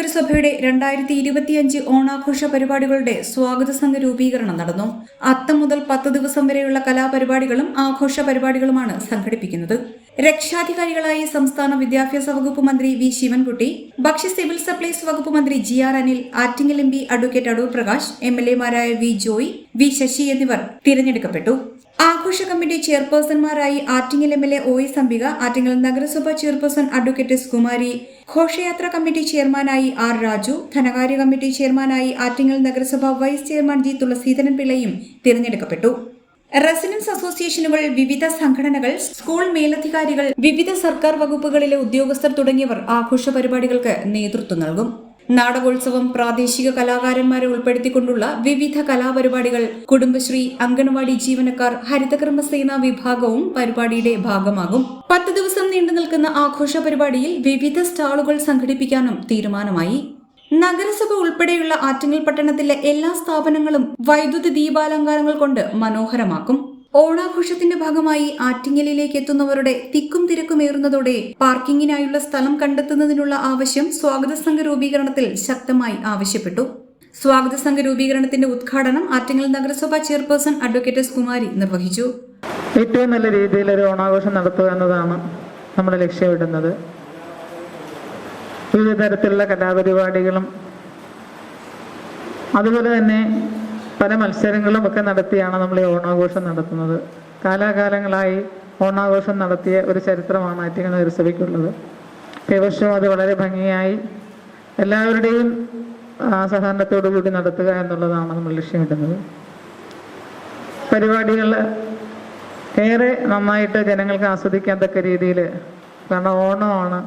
നഗരസഭയുടെ രണ്ടായിരത്തി ഇരുപത്തിയഞ്ച് ഓണാഘോഷ പരിപാടികളുടെ സ്വാഗത സംഘ രൂപീകരണം നടന്നു. അത്തം മുതൽ പത്ത് ദിവസം വരെയുള്ള കലാപരിപാടികളും ആഘോഷ പരിപാടികളുമാണ് സംഘടിപ്പിക്കുന്നത്. രക്ഷാധികാരികളായി സംസ്ഥാന വിദ്യാഭ്യാസ വകുപ്പ് മന്ത്രി വി ശിവൻകുട്ടി ഭക്ഷ്യ സിവിൽ സപ്ലൈസ് വകുപ്പ് മന്ത്രി G R Anil Attingal M P advocate Adoor Prakash M L എമാരായ V Joy V Sasi എന്നിവർ തിരഞ്ഞെടുക്കപ്പെട്ടു. ആഘോഷ committee ചെയർപേഴ്സൺമാരായി Attingal M L A O S Ambika Attingal നഗരസഭാ ചെയർപേഴ്സൺ അഡ്വക്കേറ്റ് എസ് കുമാരി ഘോഷയാത്ര കമ്മിറ്റി ചെയർമാനായി ആർ രാജു ധനകാര്യ കമ്മിറ്റി ചെയർമാനായി ആറ്റിങ്ങൽ നഗരസഭാ വൈസ് ചെയർമാൻ ജി തുളസീധരൻ പിള്ളയും തിരഞ്ഞെടുക്കപ്പെട്ടു. റെസിഡൻസ് അസോസിയേഷനുകൾ വിവിധ സംഘടനകൾ സ്കൂൾ മേലധികാരികൾ വിവിധ സർക്കാർ വകുപ്പുകളിലെ ഉദ്യോഗസ്ഥർ തുടങ്ങിയവർ ആഘോഷ പരിപാടികൾക്ക് നേതൃത്വം നൽകും. നാടകോത്സവം പ്രാദേശിക കലാകാരന്മാരെ ഉൾപ്പെടുത്തിക്കൊണ്ടുള്ള വിവിധ കലാപരിപാടികൾ കുടുംബശ്രീ അംഗൻവാടി ജീവനക്കാർ ഹരിതകർമ്മസേന വിഭാഗവും പരിപാടിയുടെ ഭാഗമാകും. പത്ത് ദിവസം നീണ്ടു നിൽക്കുന്ന ആഘോഷ പരിപാടിയിൽ വിവിധ സ്റ്റാളുകൾ സംഘടിപ്പിക്കാനും തീരുമാനമായി. നഗരസഭ ഉൾപ്പെടെയുള്ള ആറ്റിങ്ങൽ പട്ടണത്തിലെ എല്ലാ സ്ഥാപനങ്ങളും വൈദ്യുത ദീപാലങ്കാരങ്ങൾ കൊണ്ട് മനോഹരമാക്കും. ഓണാഘോഷത്തിന്റെ ഭാഗമായി ആറ്റിങ്ങലിലേക്ക് എത്തുന്നവരുടെ തിക്കും തിരക്കുമേറുന്നതോടെ പാർക്കിങ്ങിനായുള്ള സ്ഥലം കണ്ടെത്തുന്നതിനുള്ള ആവശ്യം സ്വാഗത സംഘ രൂപീകരണത്തിൽ ശക്തമായി ആവശ്യപ്പെട്ടു. സ്വാഗത സംഘ രൂപീകരണത്തിന്റെ ഉദ്ഘാടനം ആറ്റിങ്ങൽ നഗരസഭാ ചെയർപേഴ്സൺ അഡ്വക്കേറ്റ് എസ് കുമാരി നിർവഹിച്ചു. ഏറ്റവും നല്ല രീതിയിൽ ഒരു ഓണാഘോഷം നടത്തുക എന്നതാണ് നമ്മൾ ലക്ഷ്യമിടുന്നത് വിവിധ തരത്തിലുള്ള കലാപരിപാടികളും അതുപോലെ തന്നെ പല മത്സരങ്ങളും ഒക്കെ നടത്തിയാണ് നമ്മൾ ഈ ഓണാഘോഷം നടത്തുന്നത്. കാലാകാലങ്ങളായി ഓണാഘോഷം നടത്തിയ ഒരു ചരിത്രമാണ് ആറ്റിങ്ങൽ നഗരസഭയ്ക്കുള്ളത്. ഈ വർഷവും അത് വളരെ ഭംഗിയായി എല്ലാവരുടെയും സഹകരണത്തോടു കൂടി നടത്തുക എന്നുള്ളതാണ് നമ്മൾ ലക്ഷ്യമിടുന്നത്. പരിപാടികൾ ഏറെ നന്നായിട്ട് ജനങ്ങൾക്ക് ആസ്വദിക്കാൻ തക്ക രീതിയിൽ കാരണം ഓണമാണ്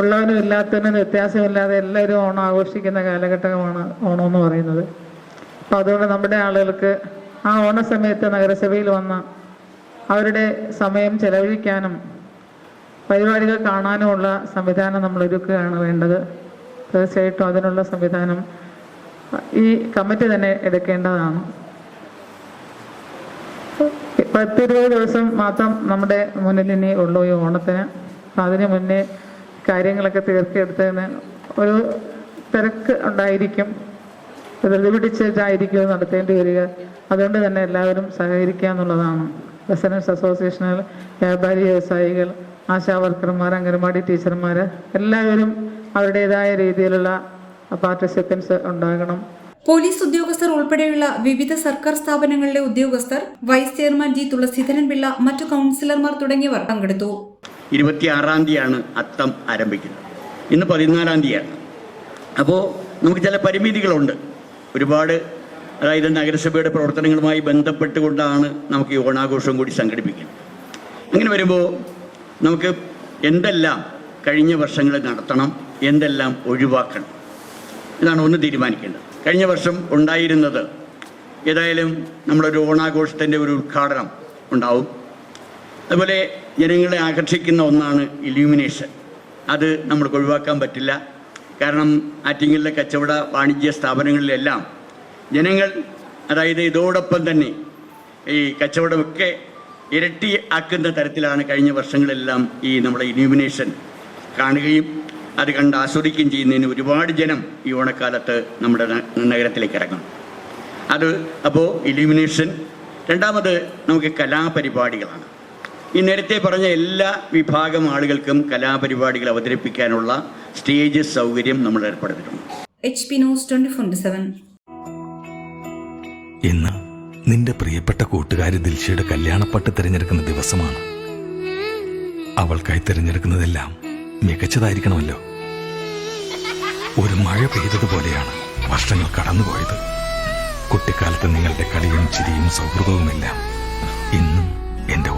ഉള്ളവനും ഇല്ലാത്തവനും വ്യത്യാസമില്ലാതെ എല്ലാവരും ഓണം ആഘോഷിക്കുന്ന കാലഘട്ടമാണ് ഓണം എന്ന് പറയുന്നത്. അപ്പോൾ അതുകൊണ്ട് നമ്മുടെ ആളുകൾക്ക് ആ ഓണ സമയത്ത് നഗരസഭയിൽ വന്ന അവരുടെ സമയം ചെലവഴിക്കാനും പരിപാടികൾ കാണാനുമുള്ള സംവിധാനം നമ്മൾ ഒരുക്കുകയാണ് വേണ്ടത്. തീർച്ചയായിട്ടും അതിനുള്ള സംവിധാനം ഈ കമ്മിറ്റി തന്നെ എടുക്കേണ്ടതാണ്. പത്തിരുപത് ദിവസം മാത്രം നമ്മുടെ മുന്നിൽ ഇനി ഉള്ളൂ ഈ ഓണത്തിന്. അപ്പം അതിന് മുന്നേ കാര്യങ്ങളൊക്കെ തീർക്കെടുത്തതിന് ഒരു തിരക്ക് ഉണ്ടായിരിക്കും. ധൃതി പിടിച്ചിട്ടായിരിക്കും നടത്തേണ്ടി വരിക. അതുകൊണ്ട് തന്നെ എല്ലാവരും സഹകരിക്കുക എന്നുള്ളതാണ്. റെസിഡൻസ് അസോസിയേഷനുകൾ വ്യാപാരി വ്യവസായികൾ ആശാവർക്കർമാർ അംഗനവാടി ടീച്ചർമാർ എല്ലാവരും അവരുടേതായ രീതിയിലുള്ള പാർട്ടിസിപ്പൻസ് ഉണ്ടാകണം. പോലീസ് ഉദ്യോഗസ്ഥർ ഉൾപ്പെടെയുള്ള വിവിധ സർക്കാർ സ്ഥാപനങ്ങളിലെ ഉദ്യോഗസ്ഥർ vice chairman G Thulaseedharan Pillai മറ്റു കൗൺസിലർമാർ തുടങ്ങിയവർ പങ്കെടുത്തു. ഇരുപത്തിയാറാം തീയതിയാണ് അത്തം ആരംഭിക്കുന്നത്. ഇന്ന് പതിനാലാം തീയതിയാണ്. അപ്പോൾ നമുക്ക് ചില പരിമിതികളുണ്ട്. ഒരുപാട് അതായത് നഗരസഭയുടെ പ്രവർത്തനങ്ങളുമായി ബന്ധപ്പെട്ടുകൊണ്ടാണ് നമുക്ക് ഈ ഓണാഘോഷം കൂടി സംഘടിപ്പിക്കുന്നത്. അങ്ങനെ വരുമ്പോൾ നമുക്ക് എന്തെല്ലാം കഴിഞ്ഞ വർഷങ്ങളിൽ നടത്തണം എന്തെല്ലാം ഒഴിവാക്കണം? ഇതാണ് ഒന്ന് തീരുമാനിക്കേണ്ടത്. കഴിഞ്ഞ വർഷം ഉണ്ടായിരുന്നത് ഏതായാലും നമ്മളൊരു ഓണാഘോഷത്തിന്റെ ഒരു ഉദ്ഘാടനം ഉണ്ടാവും. അതുപോലെ ജനങ്ങളെ ആകർഷിക്കുന്ന ഒന്നാണ് ഇല്യൂമിനേഷൻ അത് നമ്മൾക്ക് ഒഴിവാക്കാൻ പറ്റില്ല. കാരണം ആറ്റിങ്ങലിലെ കച്ചവട വാണിജ്യ സ്ഥാപനങ്ങളിലെല്ലാം ജനങ്ങൾ അതായത് ഇതോടൊപ്പം തന്നെ ഈ കച്ചവടമൊക്കെ ഇരട്ടി ആക്കുന്ന തരത്തിലാണ് കഴിഞ്ഞ വർഷങ്ങളെല്ലാം ഈ നമ്മുടെ ഇല്യൂമിനേഷൻ കാണുകയും അത് കണ്ട് ആസ്വദിക്കുകയും ചെയ്യുന്നതിന് ഒരുപാട് ജനം ഈ ഓണക്കാലത്ത് നമ്മുടെ നഗരത്തിലേക്ക് ഇറങ്ങും അത് അപ്പോൾ ഇല്യൂമിനേഷൻ രണ്ടാമത് നമുക്ക് കലാപരിപാടികളാണ്. ഈ നേരത്തെ പറഞ്ഞ എല്ലാ വിഭാഗം ആളുകൾക്കും കലാപരിപാടികൾ അവതരിപ്പിക്കാനുള്ള സ്റ്റേജ് സൗകര്യം നമ്മൾ ഏർപ്പെടുത്തിയിട്ടുണ്ട്. H P news twenty four seven ഇന്ന് നിന്റെ പ്രിയപ്പെട്ട കൂട്ടുകാരി ദിൽഷയുടെ കല്യാണപ്പട്ട് തിരഞ്ഞെടുക്കുന്ന ദിവസമാണ്. അവൾക്കായി തിരഞ്ഞെടുക്കുന്നതെല്ലാം മികച്ചതായിരിക്കണമല്ലോ. ഒരു മഴ പെയ്തതുപോലെയാണ് വർഷങ്ങൾ കടന്നുപോയത്. കുട്ടിക്കാലത്ത് നിങ്ങളുടെ കളിയും ചിരിയും സൗഹൃദവുമെല്ലാം